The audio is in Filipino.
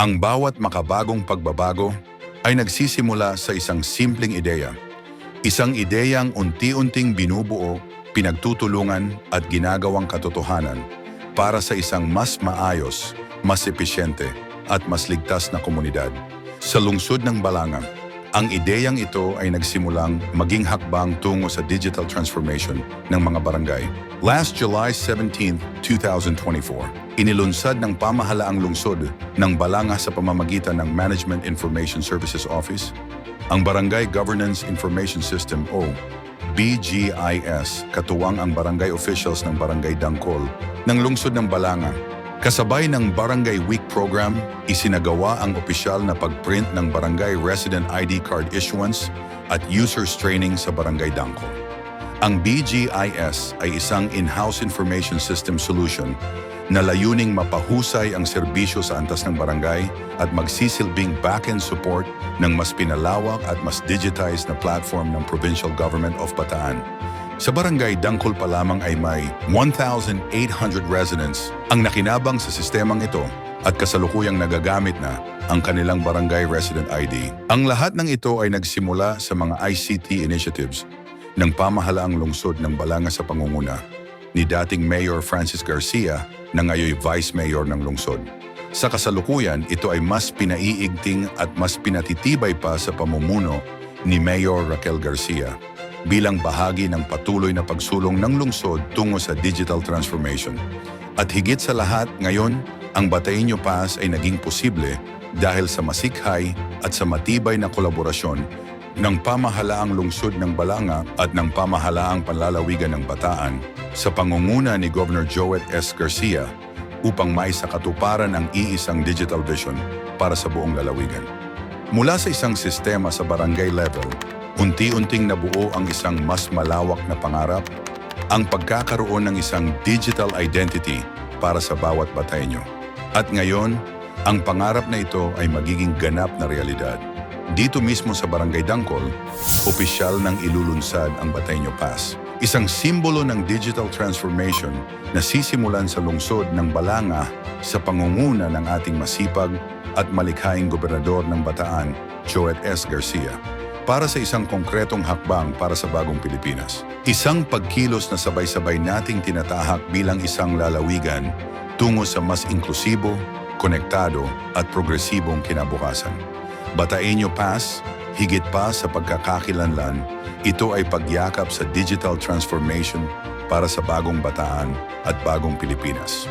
Ang bawat makabagong pagbabago ay nagsisimula sa isang simpleng ideya. Isang ideyang unti-unting binubuo, pinagtutulungan at ginagawang katotohanan para sa isang mas maayos, mas episyente at mas ligtas na komunidad. Sa lungsod ng Balanga, ang ideyang ito ay nagsimulang maging hakbang tungo sa digital transformation ng mga barangay. Last July 17, 2024, inilunsad ng pamahalaang lungsod ng Balanga sa pamamagitan ng Management Information Services Office, ang Barangay Governance Information System o BGIS, katuwang ang barangay officials ng Barangay Dangkol ng lungsod ng Balanga Kasabay ng Barangay Week program, isinagawa ang opisyal na pagprint ng Barangay Resident ID Card issuance at users training sa Barangay Dangko. Ang BGIS ay isang in-house information system solution na layuning mapahusay ang serbisyo sa antas ng barangay at magsisilbing back-end support ng mas pinalawak at mas digitized na platform ng Provincial Government of Bataan sa barangay Dangkol pa lamang ay may 1,800 residents ang nakinabang sa sistemang ito at kasalukuyang nagagamit na ang kanilang barangay resident ID. Ang lahat ng ito ay nagsimula sa mga ICT initiatives ng pamahalaang lungsod ng Balanga sa pangunguna ni dating Mayor Francis Garcia na ngayoy Vice Mayor ng lungsod. Sa kasalukuyan, ito ay mas pinaiigting at mas pinatitibay pa sa pamumuno ni Mayor Raquel Garcia bilang bahagi ng patuloy na pagsulong ng lungsod tungo sa digital transformation. At higit sa lahat, ngayon, ang Bataeño Pass ay naging posible dahil sa masikhay at sa matibay na kolaborasyon ng pamahalaang lungsod ng Balanga at ng pamahalaang panlalawigan ng Bataan sa pangunguna ni Governor Joet S. Garcia upang may sa katuparan ang iisang digital vision para sa buong lalawigan. Mula sa isang sistema sa barangay level unti-unting nabuo ang isang mas malawak na pangarap, ang pagkakaroon ng isang digital identity para sa bawat Bataeño. At ngayon, ang pangarap na ito ay magiging ganap na realidad. Dito mismo sa Barangay Dangkol, opisyal ng ilulunsad ang Bataeño Pass. Isang simbolo ng digital transformation na sisimulan sa lungsod ng Balanga sa pangunguna ng ating masipag at malikhaing gobernador ng Bataan, Joet S. Garcia para sa isang konkretong hakbang para sa bagong Pilipinas. Isang pagkilos na sabay-sabay nating tinatahak bilang isang lalawigan tungo sa mas inklusibo, konektado at progresibong kinabukasan. Bataeño Pass, higit pa sa pagkakakilanlan, ito ay pagyakap sa digital transformation para sa bagong bataan at bagong Pilipinas.